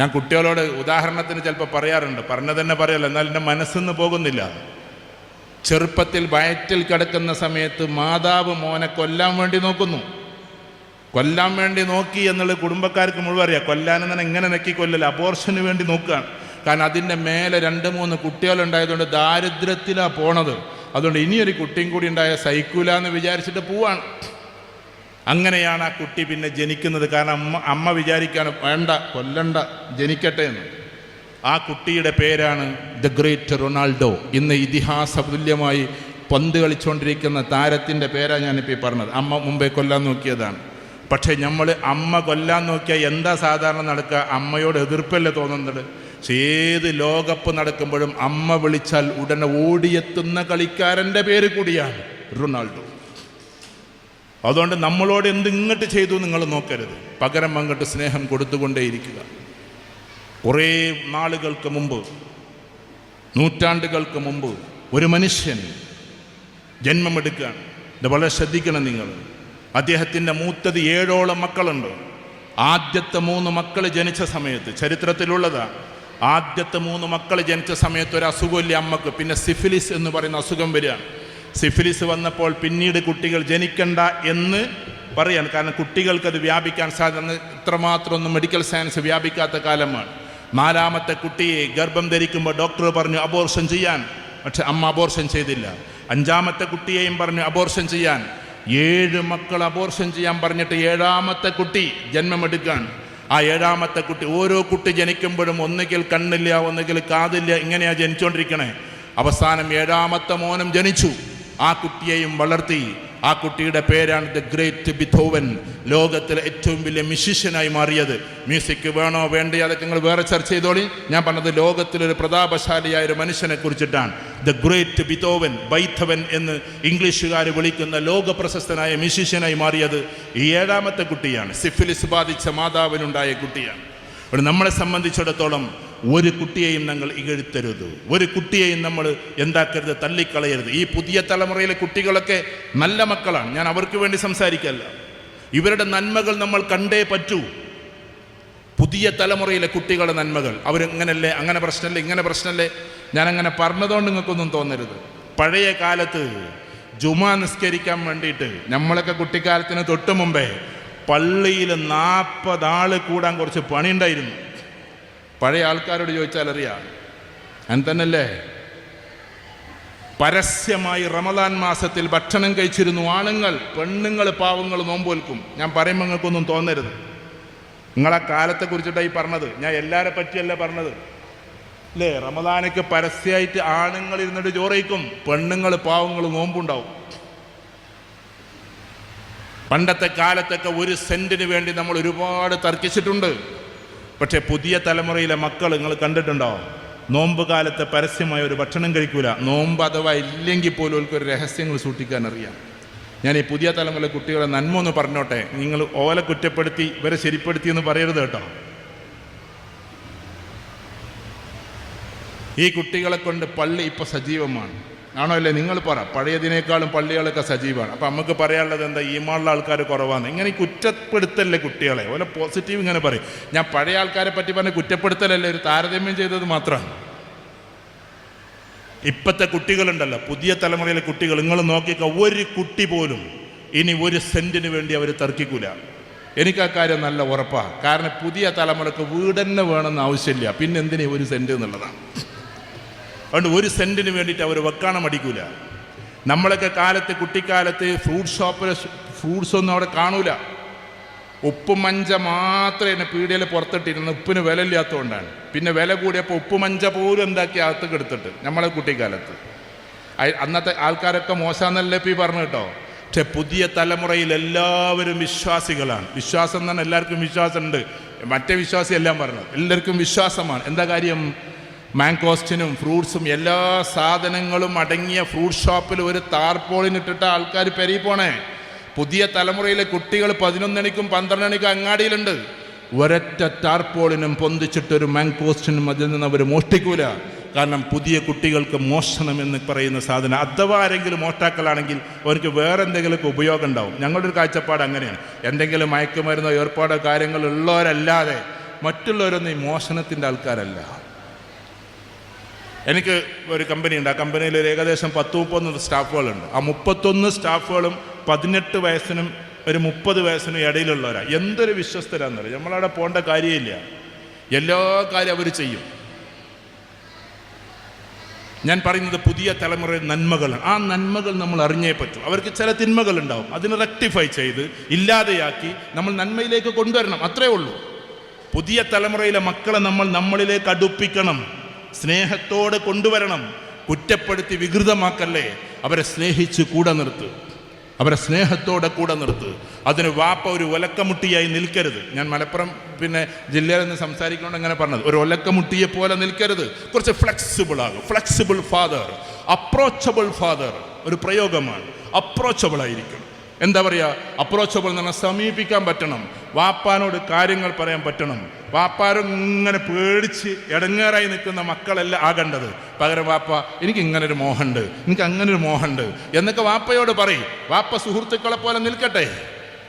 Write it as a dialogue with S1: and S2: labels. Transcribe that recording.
S1: ഞാൻ കുട്ടികളോട് ഉദാഹരണത്തിന് ചിലപ്പോൾ പറയാറുണ്ട്. പറഞ്ഞ തന്നെ പറയല്ലോ എന്നാൽ എന്റെ മനസ്സിന്ന് പോകുന്നില്ല. ചെറുപ്പത്തിൽ വയറ്റിൽ കിടക്കുന്ന സമയത്ത് മാതാവ് മോനെ കൊല്ലാൻ വേണ്ടി നോക്കുന്നു. കൊല്ലാൻ വേണ്ടി നോക്കി എന്നുള്ളത് കുടുംബക്കാർക്ക് മുഴുവൻ അറിയാം. കൊല്ലാനും തന്നെ എങ്ങനെ നെക്കി കൊല്ലല്ല അബോർഷന് വേണ്ടി നോക്കുകയാണ്. കാരണം അതിന്റെ മേലെ രണ്ട് മൂന്ന് കുട്ടികളുണ്ടായതുകൊണ്ട് ദാരിദ്ര്യത്തിലാണ് പോണത്. അതുകൊണ്ട് ഇനിയൊരു കുട്ടിയും കൂടി ഉണ്ടായ സൈക്കൂല എന്ന് വിചാരിച്ചിട്ട് പോവാണ്. അങ്ങനെയാണ് ആ കുട്ടി പിന്നെ ജനിക്കുന്നത്. കാരണം അമ്മ അമ്മ വിചാരിക്കാണ് വേണ്ട കൊല്ലണ്ട ജനിക്കട്ടെ എന്ന്. ആ കുട്ടിയുടെ പേരാണ് ദ ഗ്രേറ്റ് റൊണാൾഡോ. ഇന്ന് ഇതിഹാസ തുല്യമായി പന്ത് കളിച്ചുകൊണ്ടിരിക്കുന്ന താരത്തിന്റെ പേരാണ് ഞാനിപ്പോൾ പറഞ്ഞത്. അമ്മ മുമ്പേ കൊല്ലാൻ നോക്കിയതാണ്. പക്ഷേ നമ്മൾ അമ്മ കൊല്ലാൻ നോക്കിയാൽ എന്താ സാധാരണ നടക്കുക? അമ്മയോട് എതിർപ്പല്ലേ തോന്നുന്നത്? പക്ഷേ ഏത് ലോകകപ്പ് നടക്കുമ്പോഴും അമ്മ വിളിച്ചാൽ ഉടനെ ഓടിയെത്തുന്ന കളിക്കാരന്റെ പേര് കൂടിയാണ് റൊണാൾഡോ. അതുകൊണ്ട് നമ്മളോട് എന്ത് ഇങ്ങോട്ട് ചെയ്തു നിങ്ങൾ നോക്കരുത്. പകരം അങ്ങോട്ട് സ്നേഹം കൊടുത്തുകൊണ്ടേയിരിക്കുക. കുറേ നാളുകൾക്ക് മുമ്പ് നൂറ്റാണ്ടുകൾക്ക് മുമ്പ് ഒരു മനുഷ്യൻ ജന്മമെടുക്കുകയാണ്. ഇത് വളരെ ശ്രദ്ധിക്കണം നിങ്ങൾ. അദ്ദേഹത്തിന്റെ മൂത്തത് ഏഴോളം മക്കളുണ്ട്. ആദ്യത്തെ മൂന്ന് മക്കൾ ജനിച്ച സമയത്ത് ചരിത്രത്തിലുള്ളതാണ് ആദ്യത്തെ മൂന്ന് മക്കൾ ജനിച്ച സമയത്ത് ഒരു അസുഖമില്ല അമ്മയ്ക്ക്. പിന്നെ സിഫിലിസ് എന്ന് പറയുന്ന അസുഖം വരികയാണ്. സിഫിലിസ് വന്നപ്പോൾ പിന്നീട് കുട്ടികൾ ജനിക്കണ്ട എന്ന് പറയാണ്. കാരണം കുട്ടികൾക്കത് വ്യാപിക്കാൻ സാധ്യത ഇത്രമാത്രം ഒന്നും മെഡിക്കൽ സയൻസ് വ്യാപിക്കാത്ത കാലമാണ്. നാലാമത്തെ കുട്ടിയെ ഗർഭം ധരിക്കുമ്പോൾ ഡോക്ടർ പറഞ്ഞു അബോർഷൻ ചെയ്യാൻ. പക്ഷെ അമ്മ അബോർഷൻ ചെയ്തില്ല. അഞ്ചാമത്തെ കുട്ടിയെയും പറഞ്ഞു അബോർഷൻ ചെയ്യാൻ. ഏഴ് മക്കൾ അബോർഷൻ ചെയ്യാൻ പറഞ്ഞിട്ട് ഏഴാമത്തെ കുട്ടി ജന്മമെടുക്കാൻ ആ ഏഴാമത്തെ കുട്ടി ഓരോ കുട്ടി ജനിക്കുമ്പോഴും ഒന്നുകിൽ കണ്ണില്ല ഒന്നുകിൽ കാതില്ല ഇങ്ങനെയാണ് ജനിച്ചുകൊണ്ടിരിക്കണേ അവസാനം ഏഴാമത്തെ മോനും ജനിച്ചു. ആ കുട്ടിയെയും വളർത്തി. ആ കുട്ടിയുടെ പേരാണ് ദ ഗ്രേറ്റ് ബിഥോവൻ. ലോകത്തിലെ ഏറ്റവും വലിയ മ്യൂസിഷ്യനായി മാറിയത്. മ്യൂസിക് വേണോ വേണ്ടയോ അതൊക്കെ നിങ്ങൾ വേറെ ചർച്ച ചെയ്തോളി. ഞാൻ പറഞ്ഞത് ലോകത്തിലൊരു പ്രതാപശാലിയായ ഒരു മനുഷ്യനെ കുറിച്ചിട്ടാണ്. ദ ഗ്രേറ്റ് ബിഥോവൻ ബൈഥവൻ എന്ന് ഇംഗ്ലീഷുകാർ വിളിക്കുന്ന ലോക പ്രശസ്തനായ മ്യൂസിഷ്യനായി മാറിയത് ഈ ഏഴാമത്തെ കുട്ടിയാണ്. സിഫിലിസ് ബാധിച്ച മാതാവിനുണ്ടായ കുട്ടിയാണ്. നമ്മളെ സംബന്ധിച്ചിടത്തോളം ഒരു കുട്ടിയെയും ഞങ്ങൾ ഇകഴ്ത്തരുത്. ഒരു കുട്ടിയെയും നമ്മൾ എന്താക്കരുത്? തള്ളിക്കളയരുത്. ഈ പുതിയ തലമുറയിലെ കുട്ടികളൊക്കെ നല്ല മക്കളാണ്. ഞാൻ അവർക്ക് വേണ്ടി സംസാരിക്കല്ല. ഇവരുടെ നന്മകൾ നമ്മൾ കണ്ടേ പറ്റൂ. പുതിയ തലമുറയിലെ കുട്ടികളുടെ നന്മകൾ. അവരിങ്ങനല്ലേ? അങ്ങനെ പ്രശ്നമല്ലേ ഇങ്ങനെ പ്രശ്നമല്ലേ ഞാനങ്ങനെ പറഞ്ഞതുകൊണ്ട് നിങ്ങൾക്കൊന്നും തോന്നരുത്. പഴയ കാലത്ത് ജുമാ നിസ്കരിക്കാൻ വേണ്ടിയിട്ട് നമ്മളൊക്കെ കുട്ടിക്കാലത്തിന് തൊട്ട് മുമ്പേ പള്ളിയിൽ നാൽപ്പതാൾ കൂടാൻ കുറച്ച് പണിയുണ്ടായിരുന്നു. പഴയ ആൾക്കാരോട് ചോദിച്ചാൽ അറിയാം. അങ്ങനെ തന്നെയല്ലേ പരസ്യമായി റമദാൻ മാസത്തിൽ ഭക്ഷണം കഴിച്ചിരുന്നു ആണുങ്ങൾ പെണ്ണുങ്ങൾ പാവങ്ങൾ നോമ്പോൽക്കും. ഞാൻ പറയുമ്പോൾ നിങ്ങൾക്കൊന്നും തോന്നരുത്. നിങ്ങളെ കാലത്തെ കുറിച്ചിട്ടായി പറഞ്ഞത്. ഞാൻ എല്ലാരെ പറ്റിയല്ല പറഞ്ഞത്. അല്ലേ റമദാനയ്ക്ക് പരസ്യമായിട്ട് ആണുങ്ങൾ ഇരുന്നിട്ട് ചോറയിക്കും പെണ്ണുങ്ങൾ പാവങ്ങൾ നോമ്പുണ്ടാവും. പണ്ടത്തെ കാലത്തൊക്കെ ഒരു സെന്റിന് വേണ്ടി നമ്മൾ ഒരുപാട് തർക്കിച്ചിട്ടുണ്ട്. പക്ഷേ പുതിയ തലമുറയിലെ മക്കൾ നിങ്ങൾ കണ്ടിട്ടുണ്ടോ? നോമ്പ് കാലത്ത് പരസ്യമായ ഒരു ഭക്ഷണം കഴിക്കൂല. നോമ്പ് അഥവാ ഇല്ലെങ്കിൽ പോലും ഒരു രഹസ്യങ്ങൾ സൂക്ഷിക്കാൻ അറിയാം. ഞാൻ ഈ പുതിയ തലമുറയിലെ കുട്ടികളെ നന്മ ഒന്ന് പറഞ്ഞോട്ടെ. നിങ്ങൾ ഓല കുറ്റപ്പെടുത്തി ഇവരെ ശരിപ്പെടുത്തി എന്ന് പറയരുത് കേട്ടോ. ഈ കുട്ടികളെ കൊണ്ട് പള്ളി ഇപ്പോൾ സജീവമാണ്. ആണോ അല്ലേ നിങ്ങൾ പറ. പഴയതിനേക്കാളും പള്ളികളൊക്കെ സജീവമാണ് അപ്പം നമുക്ക് പറയാനുള്ളത് എന്താ? ഈമാനുള്ള ആൾക്കാർ കുറവാണ് ഇങ്ങനെ കുറ്റപ്പെടുത്തല്ലേ കുട്ടികളെ ഓരോ പോസിറ്റീവ് ഇങ്ങനെ പറയും. ഞാൻ പഴയ ആൾക്കാരെ പറ്റി പറഞ്ഞ കുറ്റപ്പെടുത്തലല്ലേ? ഒരു താരതമ്യം ചെയ്തത് മാത്രമാണ്. ഇപ്പോഴത്തെ കുട്ടികളുണ്ടല്ലോ. പുതിയ തലമുറയിലെ കുട്ടികൾ. നിങ്ങൾ നോക്കിക്ക ഒരു കുട്ടി പോലും ഇനി ഒരു സെന്റിന് വേണ്ടി അവർ തർക്കിക്കൂല. എനിക്ക് ആ കാര്യം നല്ല ഉറപ്പാണ് കാരണം പുതിയ തലമുറയ്ക്ക് വീടന്നെ വേണമെന്ന് ആവശ്യമില്ല. പിന്നെ എന്തിനാ ഒരു സെന്റ് എന്നുള്ളതാണ്? അതുകൊണ്ട് ഒരു സെന്റിന് വേണ്ടിയിട്ട് അവർ വെക്കാണം അടിക്കൂല. നമ്മളൊക്കെ കാലത്ത് കുട്ടിക്കാലത്ത് ഫ്രൂട്ട് ഷോപ്പിൽ ഫ്രൂട്ട്സ് ഒന്നും അവിടെ കാണൂല. ഉപ്പുമഞ്ച മാത്രമേ എന്നെ പീടിയയിൽ പുറത്തിട്ടിരുന്നു ഉപ്പിന് വില ഇല്ലാത്തതുകൊണ്ടാണ് പിന്നെ വില കൂടിയപ്പോൾ ഉപ്പ് മഞ്ച പോലും എന്താക്കി അകത്തേക്ക് എടുത്തിട്ട് നമ്മളെ കുട്ടിക്കാലത്ത്. അന്നത്തെ ആൾക്കാരൊക്കെ മോശമെന്നല്ലേ ഈ പറഞ്ഞു കേട്ടോ? പക്ഷെ പുതിയ തലമുറയിൽ എല്ലാവരും വിശ്വാസികളാണ്. വിശ്വാസം എന്ന് എല്ലാവർക്കും വിശ്വാസമുണ്ട്. മറ്റേ വിശ്വാസി എല്ലാം പറഞ്ഞത്. എല്ലാവർക്കും വിശ്വാസമാണ്. എന്താ കാര്യം? മാങ്കോസ്റ്റിനും ഫ്രൂട്ട്സും എല്ലാ സാധനങ്ങളും അടങ്ങിയ ഫ്രൂട്ട് ഷോപ്പിൽ ഒരു താർപോളിനിട്ടിട്ട ആൾക്കാർ പെരി പോണേ. പുതിയ തലമുറയിലെ കുട്ടികൾ പതിനൊന്നണിക്കും പന്ത്രണ്ടണിക്കും അങ്ങാടിയിലുണ്ട്. ഒരൊറ്റ ടാർപോളിനും പൊന്തിച്ചിട്ടൊരു മാങ്കോസ്റ്റിനും അതിൽ നിന്ന് അവർ മോഷ്ടിക്കൂല. കാരണം പുതിയ കുട്ടികൾക്ക് മോഷണം എന്ന് പറയുന്ന സാധനം. അഥവാ ആരെങ്കിലും മോഷ്ടാക്കളാണെങ്കിൽ അവർക്ക് വേറെ എന്തെങ്കിലുമൊക്കെ ഉപയോഗം ഉണ്ടാവും. ഞങ്ങളുടെ ഒരു കാഴ്ചപ്പാട് അങ്ങനെയാണ്. എന്തെങ്കിലും മയക്കുമരുന്നോ ഏർപ്പാടോ കാര്യങ്ങളോ ഉള്ളവരല്ലാതെ മറ്റുള്ളവരൊന്നും ഈ മോഷണത്തിന്റെ ആൾക്കാരല്ല. എനിക്ക് ഒരു കമ്പനി ഉണ്ട് ആ കമ്പനിയിൽ ഒരു ഏകദേശം പത്ത് മുപ്പത്തൊന്ന് സ്റ്റാഫുകളുണ്ട്. ആ മുപ്പത്തൊന്ന് സ്റ്റാഫുകളും പതിനെട്ട് വയസ്സിനും ഒരു മുപ്പത് വയസ്സിനും ഇടയിലുള്ളവരാണ് എന്തൊരു വിശ്വസ്തരാന്നറിയാം? നമ്മളവിടെ പോകേണ്ട കാര്യമില്ല. എല്ലാ കാര്യം അവർ ചെയ്യും. ഞാൻ പറയുന്നത് പുതിയ തലമുറയിൽ നന്മകളാണ്. ആ നന്മകൾ നമ്മൾ അറിഞ്ഞേ പറ്റൂ. അവർക്ക് ചില തിന്മകൾ ഉണ്ടാവും അതിനെ റെക്ടിഫൈ ചെയ്ത് ഇല്ലാതെയാക്കി നമ്മൾ നന്മയിലേക്ക് കൊണ്ടുവരണം. അത്രേ ഉള്ളൂ. പുതിയ തലമുറയിലെ മക്കളെ നമ്മൾ നമ്മളിലേക്ക് അടുപ്പിക്കണം. സ്നേഹത്തോടെ കൊണ്ടുവരണം. കുറ്റപ്പെടുത്തി വികൃതമാക്കല്ലേ? അവരെ സ്നേഹിച്ച് കൂടെ നിർത്ത്. അവരെ സ്നേഹത്തോടെ കൂടെ നിർത്ത്. അതിന് വാപ്പ ഒരു ഒലക്കമുട്ടിയായി നിൽക്കരുത്. ഞാൻ മലപ്പുറം പിന്നെ ജില്ലയിൽ നിന്ന് സംസാരിക്കുന്നുണ്ട് അങ്ങനെ പറഞ്ഞത്. ഒരു ഒലക്കമുട്ടിയെ പോലെ നിൽക്കരുത്. കുറച്ച് ഫ്ലെക്സിബിൾ ആകും. ഫ്ലെക്സിബിൾ ഫാദർ അപ്രോച്ചബിൾ ഫാദർ ഒരു പ്രയോഗമാണ്. അപ്രോച്ചബിൾ ആയിരിക്കും. എന്താ പറയുക അപ്രോച്ചബിൾ എന്ന് സമീപിക്കാൻ പറ്റണം. വാപ്പാനോട് കാര്യങ്ങൾ പറയാൻ പറ്റണം. വാപ്പാരും ഇങ്ങനെ പേടിച്ച് ഇടങ്ങേറായി നിൽക്കുന്ന മക്കളല്ല ആകേണ്ടത്. പകരം വാപ്പ എനിക്ക് ഇങ്ങനെ ഒരു മോഹമുണ്ട്. എനിക്ക് അങ്ങനെ ഒരു മോഹമുണ്ട്. എന്നൊക്കെ വാപ്പയോട് പറയും. വാപ്പ സുഹൃത്തുക്കളെ പോലെ നിൽക്കട്ടെ.